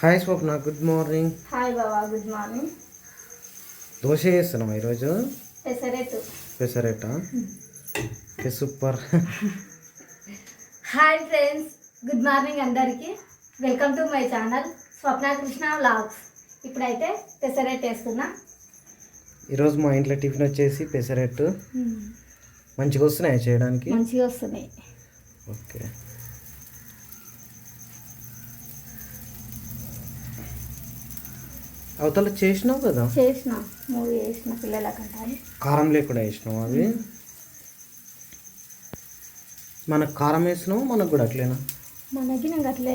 Hi Swapna good morning hi బాబా good morning dosa చేస్తున్నాం ఈరోజు? Pesarattu pesarattu okay super. Hi friends good morning అందరికీ. Welcome to my channel Swapna Krishna vlogs ఇప్పుడైతే పెసరెట్ వేస్తున్నా ఈరోజు మా ఇంట్లో టిఫిన్ వచ్చేసి పెసరెట్టు మంచిగా వస్తున్నాయి చేయడానికి? మంచిగా వస్తున్నాయి. ఓకే. అవతల చేసినావు కదా? చేసిన. చేసిన కారం లేకుండా వేసినావు అవి? మనకు కారం వేసినావు మనకు కూడా అట్లేనా? మనకి నాకు అట్లే.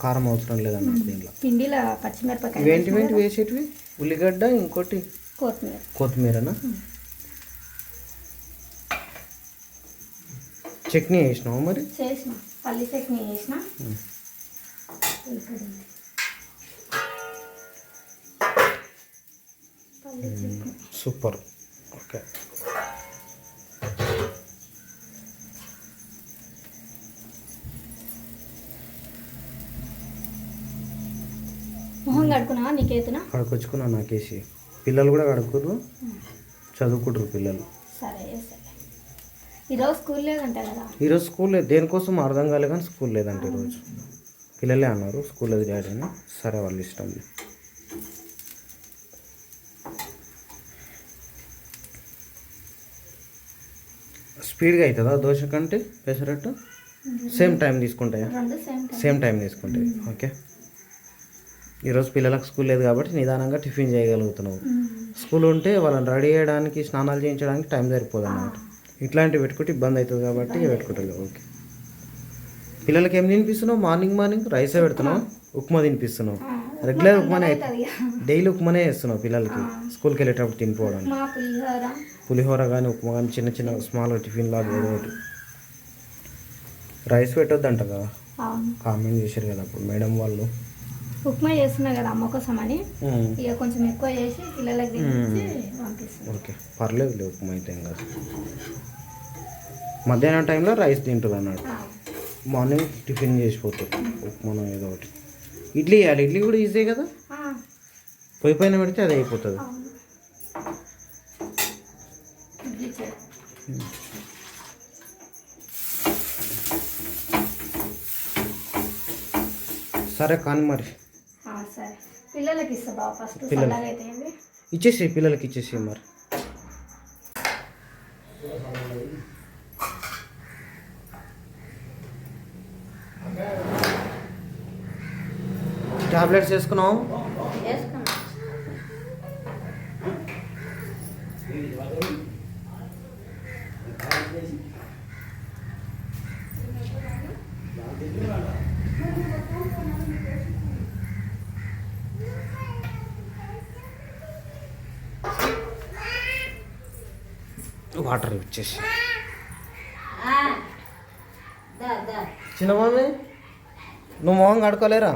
కారం అవసరం లేదన్నమాట దీంట్లో. పిండిలో పచ్చిమిరపకాయ ఇవేంటి ఏంటి వేసేటివి? ఉల్లిగడ్డ ఇంకోటి? కొత్తిమీర. కొత్తిమీరనా? చట్నీ వేసినావు మరి? చేసిన. పల్లి చట్నీ. ఇక్కడ సూపర్. ఓకే. మొహం కడుకున్నావా కడుకొచ్చుకున్నా నాకేసి పిల్లలు కూడా కడుక్కుర్రు చదువుకుంటారు పిల్లలు. సరే సరే. ఈరోజు స్కూల్ లేదంట కదా? ఈరోజు స్కూల్ లేదు. దేనికోసం అర్థం కాలే కానీ స్కూల్ లేదంట ఈరోజు. పిల్లలే అన్నారు. స్కూల్ లేదు డాడీ అని. సరే వాళ్ళు ఇష్టం స్పీడ్గా అవుతుందా దోశ కంటే pesarattu? Same time తీసుకుంటాయా? Same time. తీసుకుంటాయి. ఓకే. ఈరోజు పిల్లలకు స్కూల్ లేదు కాబట్టి నిదానంగా టిఫిన్ చేయగలుగుతున్నావు. స్కూల్ ఉంటే వాళ్ళని రెడీ చేయడానికి స్నానాలు చేయించడానికి టైం సరిపోదు అన్నమాట ఇట్లాంటివి పెట్టుకుంటే ఇబ్బంది అవుతుంది కాబట్టి ఇవి పెట్టుకుంటారు ఓకే. పిల్లలకి ఏం తినిపిస్తున్నావు? మార్నింగ్ మార్నింగ్ రైసే పెడుతున్నావు? ఉప్మా. తినిపిస్తున్నావు? రెగ్యులర్ ఉప్మానే డైలీ ఉప్మానే వేస్తున్నావు పిల్లలకి. స్కూల్కి వెళ్ళేటప్పుడు తినిపోవడానికి. మా పులిహోర. కానీ ఉప్మా కానీ చిన్న చిన్న స్మాల్ టిఫిన్ లాగా ఏదో ఒకటి. రైస్ పెట్టొద్దంట కదా? కామెంట్ చేశారు కదా అప్పుడు? మేడం వాళ్ళు? ఉప్మా చేస్తున్నా కదా అమ్మ కోసం అని ఇక కొంచెం ఎక్కువ చేసి పిల్లలకి ఓకే. పర్లేదు లేదు ఉప్మా అయితే కాదు మధ్యాహ్నం టైంలో రైస్ తింటుంది అన్నట్టు. మార్నింగ్ టిఫిన్ చేసిపోతుంది ఉప్మానో ఏదో ఒకటి. ఇడ్లీ వేయాలి ఇడ్లీ కూడా ఈజీ కదా? పొయ్యి పైన పెడితే అది అయిపోతుంది. సరే కానీ మరి. పిల్లలకి ఇస్తా బావ ఫస్ట్ పిల్లలు. చల్లగా అయితే ఇవి. ఇచ్చేసి పిల్లలకి ఇచ్చేసి మరి. టాబ్లెట్స్ వేసుకున్నావు? వాటర్ ఇచ్చేసి. చిన్న మమ్మీ నువ్వు మొహం కడుకోలేరా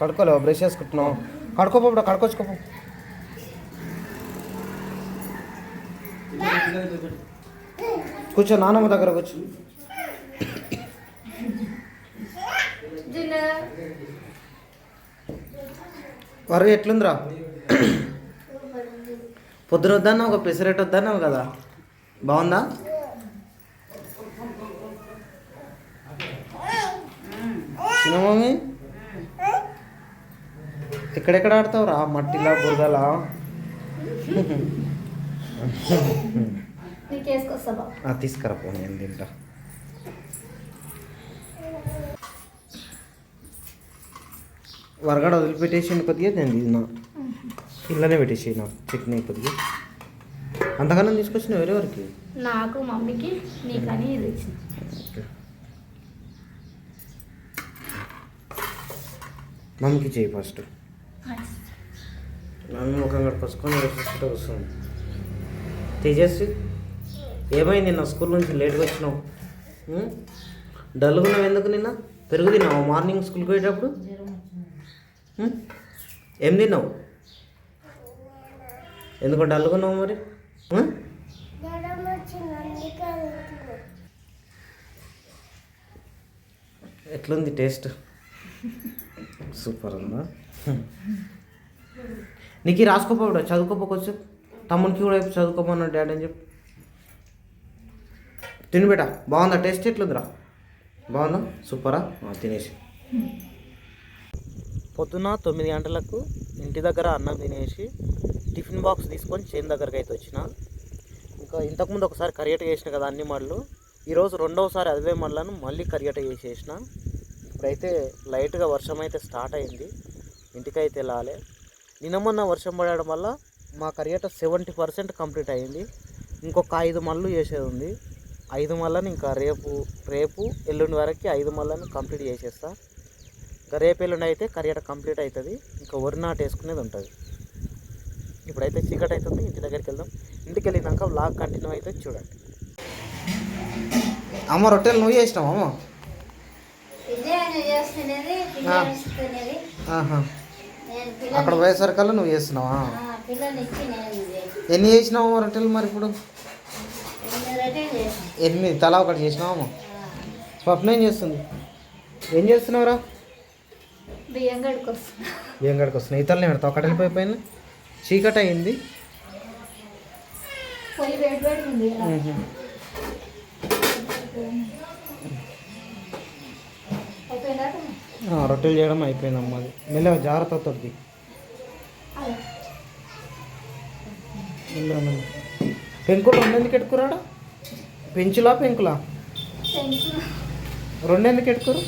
కడుకోలేవా బ్రష్ చేసుకుంటున్నావు కడుకోపో ఇప్పుడు కడుకోవచ్చుకోపో కూర్చో నాన్నమ్మ దగ్గర కూర్చో. వరు ఎట్లుందిరా? పొద్దున వద్దన్నా ఒక పెసరెట్ వద్దన్నావు కదా. బాగుందా? చిన్న మమ్మీ ఎక్కడెక్కడ ఆడతావురా? మట్టిలా బురదలా? తీసుకురా పో నేను తింటా. వరగడ వదిలిపెట్టేసి కొద్దిగా నేను తిన్నా. ఇళ్ళనే పెట్టేసి నాకు చట్నీ కొద్దిగా. అంతకన్నా తీసుకొచ్చిన వేరేవరికి నాకు మమ్మీకి నీకని ఇది మమ్మీకి చేయి ఫస్ట్. నన్ను ముఖం కడుకొసుకొని చూసుకుంటే వస్తుంది తేజస్వి ఏమైంది నిన్న స్కూల్ నుంచి లేట్గా వచ్చినావు? డల్గా ఉన్నావు ఎందుకు నిన్న? పెరుగు తిన్నావు మార్నింగ్ స్కూల్కి పోయేటప్పుడు? ఏం తిన్నావు? ఎందుకు డల్గా ఉన్నావు మరి? ఎట్లుంది టేస్ట్? సూపర్ ఉందా నీకు ఈ రాసుకోపోవడా? చదువుకోపోకొచ్చు తమ్మునికి కూడా చదువుకోమన్నాడు డాడీ అని చెప్పి. తిని బేటా. బాగుందా? టేస్ట్ ఎట్లుందిరా? బాగుందా? సూపరా? తినేసి. పొద్దున తొమ్మిది గంటలకు ఇంటి దగ్గర అన్నం తినేసి టిఫిన్ బాక్స్ తీసుకొని చేను దగ్గరికి అయితే వచ్చిన. ఇంకా ఇంతకుముందు ఒకసారి కరియట చేసిన కదా అన్ని మళ్ళు. ఈరోజు రెండవసారి అదే మళ్ళను మళ్ళీ కరియట చేసేసిన. ఇప్పుడైతే లైట్గా వర్షం అయితే స్టార్ట్ అయింది. ఇంటికైతే వెళ్ళాలి నిన్న మొన్న వర్షం పడడం వల్ల మా కరియట సెవెంటీ పర్సెంట్ కంప్లీట్ అయింది. ఇంకొక ఐదు మళ్ళు చేసేది ఉంది ఐదు మళ్ళని ఇంకా రేపు రేపు ఎల్లుండి వరకు ఐదు మళ్ళని కంప్లీట్ చేసేస్తా. ఇంకా రేపు ఎల్లుండి అయితే కరియట కంప్లీట్ అవుతుంది ఇంకా వరి నాటు వేసుకునేది ఉంటుంది. ఇప్పుడైతే చీకటి అవుతుంది ఇంటి దగ్గరికి వెళ్దాం. ఇంటికి వెళ్ళినాక వ్లాగ్ కంటిన్యూ అయితే చూడండి. అమ్మ రొట్టెలు నువ్వు చేసినావు అమ్మ ఇదే ఆయన చేస్తున్నది పిల్లలు ఇస్తున్నది ఆహా నేను అక్కడ పిల్లలు పోయేసరికల్లా నువ్వు చేస్తున్నావా? ఎన్ని చేసినావు రొట్టెలు మరి ఇప్పుడు? ఎనిమిది. తలా ఒకటి చేసినావు స్వప్న ఏం చేస్తుంది? ఏం చేస్తున్నావురా? బియ్యం గడికి వస్తున్నాయి ఇతరులు పెడతావు అక్కడ వెళ్ళిపోయిపోయినా చీకటి అయింది పొయ్యి వేడి వేడి ఉంది కదా. అయిపోయిందా ఆ, రొట్టెలు చేయడం అయిపోయింది అది. మెల్లగా జాగ్రత్త మెల్లగా. పెంకులు రెండు ఎందుకు ఎట్టుకురాడా పెంచులా పెంకులా? టెన్షన్ రెండు ఎందుకు ఎట్టుకోరు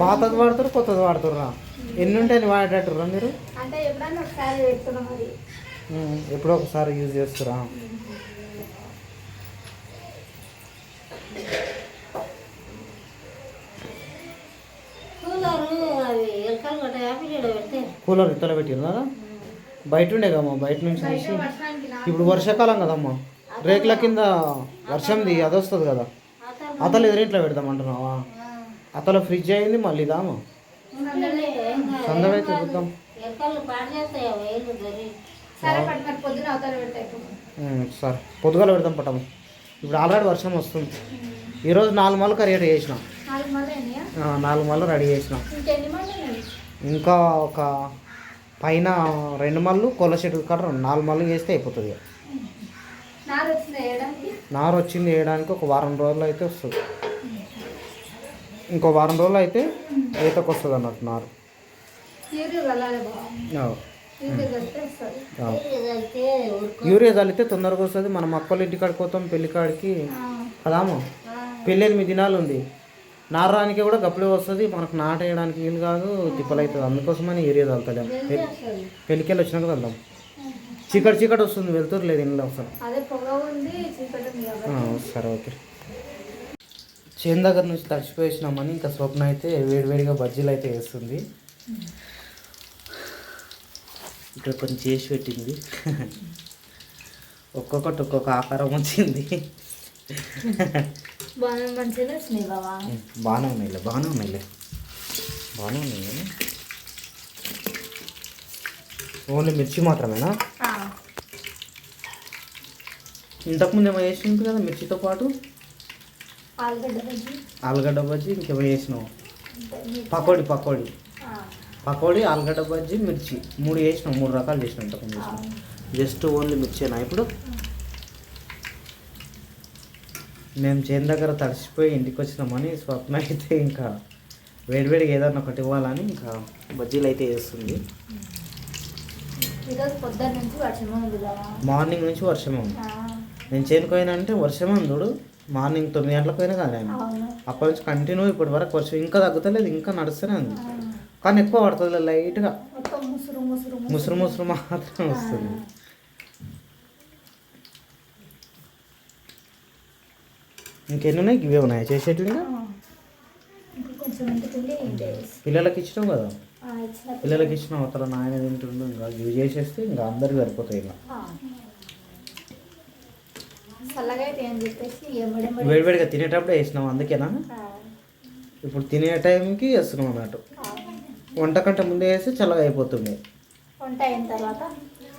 పాతది వాడుతారు కొత్తది వాడుతారా ఎన్ని ఉంటాయని వాడేటట్టురా మీరు? ఎప్పుడో ఒకసారి యూజ్ చేస్తారా కూలరు ఇత్తలు పెట్టినారా? బయట ఉండే కదమ్మా బయట నుంచి తీసి. ఇప్పుడు వర్షాకాలం కదమ్మా రేకుల కింద వర్షంది అది వస్తుంది కదా. అతలు ఎదురింట్లో పెడదామంటున్నావా? అతలో ఫ్రిడ్జ్ అయింది మళ్ళీ దామా సందడైతే చూద్దాం. సరే పొద్దుగాల పెడదాం పట్టము. ఇప్పుడు ఆల్రెడీ వర్షం వస్తుంది. ఈరోజు నాలుగు మళ్ళీ కరియర్ చేసిన. నాలుగు మళ్ళీ రెడీ చేసిన. ఇంకా ఒక పైన రెండు మళ్ళు కొల్ల చెట్టు రెండు నాలుగు మళ్ళు చేస్తే అయిపోతుంది. నారు వచ్చింది వేయడానికి? ఒక వారం రోజులు అయితే వస్తుంది. ఇంకో వారం రోజులు అయితే ఈతకు వస్తుంది అన్నట్టు నారు. యూరియా. చల్లితే తొందరగా వస్తుంది. మన మక్కలు ఇంటికాడికి పోతాం పెళ్ళి కాడికి కదాము పెళ్ళి ఎనిమిది దినాలు ఉంది నారడానికి కూడా గప్పుడే వస్తుంది మనకు నాట వేయడానికి వీలు కాదు తిప్పలు అవుతుంది అందుకోసమని యూరియా చల్లుతలేం వస్తుంది పెళ్ళికి వెళ్ళి వచ్చినాక వెళ్దాం. చీకటి చీకటి వస్తుంది వెళ్తురు లేదు ఇంట్లో కాబట్టి. సరే ఓకే. చేను దగ్గర నుంచి తడిచిపోయేసినామని ఇంకా స్వప్న అయితే వేడివేడిగా బజ్జీలు అయితే వేస్తుంది. ఇక్కడ కొంచెం చేసి పెట్టింది. ఒక్కొక్కటి ఒక్కొక్క ఆకారం వచ్చింది. మంచిగా వచ్చినాయి ఓన్లీ మిర్చి మాత్రమేనా? ఇంతకుముందు ఏమో వేసింది కదా మిర్చితో పాటు? ఆలుగడ్డ బజ్జి. ఆలుగడ్డ బజ్జీ ఇంకేమో వేసినావు పకోడీ పకోడీ. పకోడీ ఆలుగడ్డ బజ్జీ మిర్చి. మూడు చేసినాం మూడు రకాలు చేసినాం ఇంతకుముందు చేసినాం. జస్ట్ ఓన్లీ మిర్చేనా ఇప్పుడు? మేము చేను దగ్గర తడిసిపోయి ఇంటికి వచ్చినామని స్వప్న అయితే ఇంకా వేడివేడిగా ఏదన్నా ఒకటి ఇవ్వాలని ఇంకా బజ్జీలు అయితే వేస్తుంది పొద్దున్న నుంచి వర్షం ఉంది బాబా మార్నింగ్ నుంచి వర్షమే ఉంది. ఆ, నేను చేనుకోయినా అంటే వర్షమే ఉంది చూడు. మార్నింగ్ తొమ్మిది గంటలకు పోయినా కదా నేను. అవును. అప్పటి నుంచి కంటిన్యూ ఇప్పటి వరకు వర్షం ఇంకా తగ్గుతలేదు ఇంకా నడుస్తూనే ఉంది. కానీ ఎక్కువ పడుతుంది లైట్గా. ముసురు ముసురు ముసురు. ముసురు మాత్రం వస్తుంది. ఇంకెన్ని ఉన్నాయి? ఇవే ఉన్నాయి? చేసేటివి ఇంకా పిల్లలకి ఇచ్చినావు కదా? ఇచ్చిన పిల్లలకి ఇచ్చిన. అవతల నాయన తింటుండు. ఇంకా ఇవి చేసేస్తే ఇంకా అందరికి సరిపోతాయి ఇంకా. వేడివేడిగా తినేటప్పుడే వేసినావు అందుకేనా? ఇప్పుడు తినే టైంకి వేస్తున్నాం అన్నట్టు. వంట కంటే ముందే వేస్తే చల్లగా అయిపోతుండే వంట అయిన తర్వాత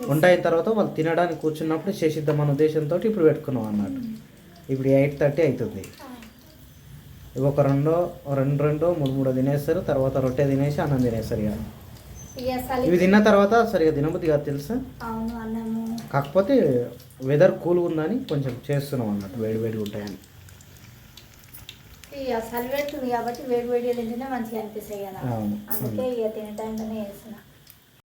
వంట అయిన తర్వాత వాళ్ళు తినడానికి కూర్చున్నప్పుడు చేసిద్దాం అన్న ఉద్దేశంతో ఇప్పుడు పెట్టుకున్నాం అన్నట్టు. ఇప్పుడు ఎయిట్ థర్టీ అవుతుంది ఒక రెండో రెండు రెండో మూడు మూడో తినేస్తారు తర్వాత రొట్టె తినేసి అన్నం తినేస్తారు ఇక ఇవి తిన్న తర్వాత సరిగా తినబుద్ధి కాదు తెలుసా? కాకపోతే వెదర్ కూల్గా ఉందని కొంచెం చేస్తున్నాం అన్నట్టు వేడి వేడిగా ఉంటాయని. ఇక చలి పెడుతుంది కాబట్టి వేడి వేడి తింటేనే మంచిగా అనిపిస్తాయి కదా. అందుకే ఇక తినే టైంలోనే చేస్తున్నా.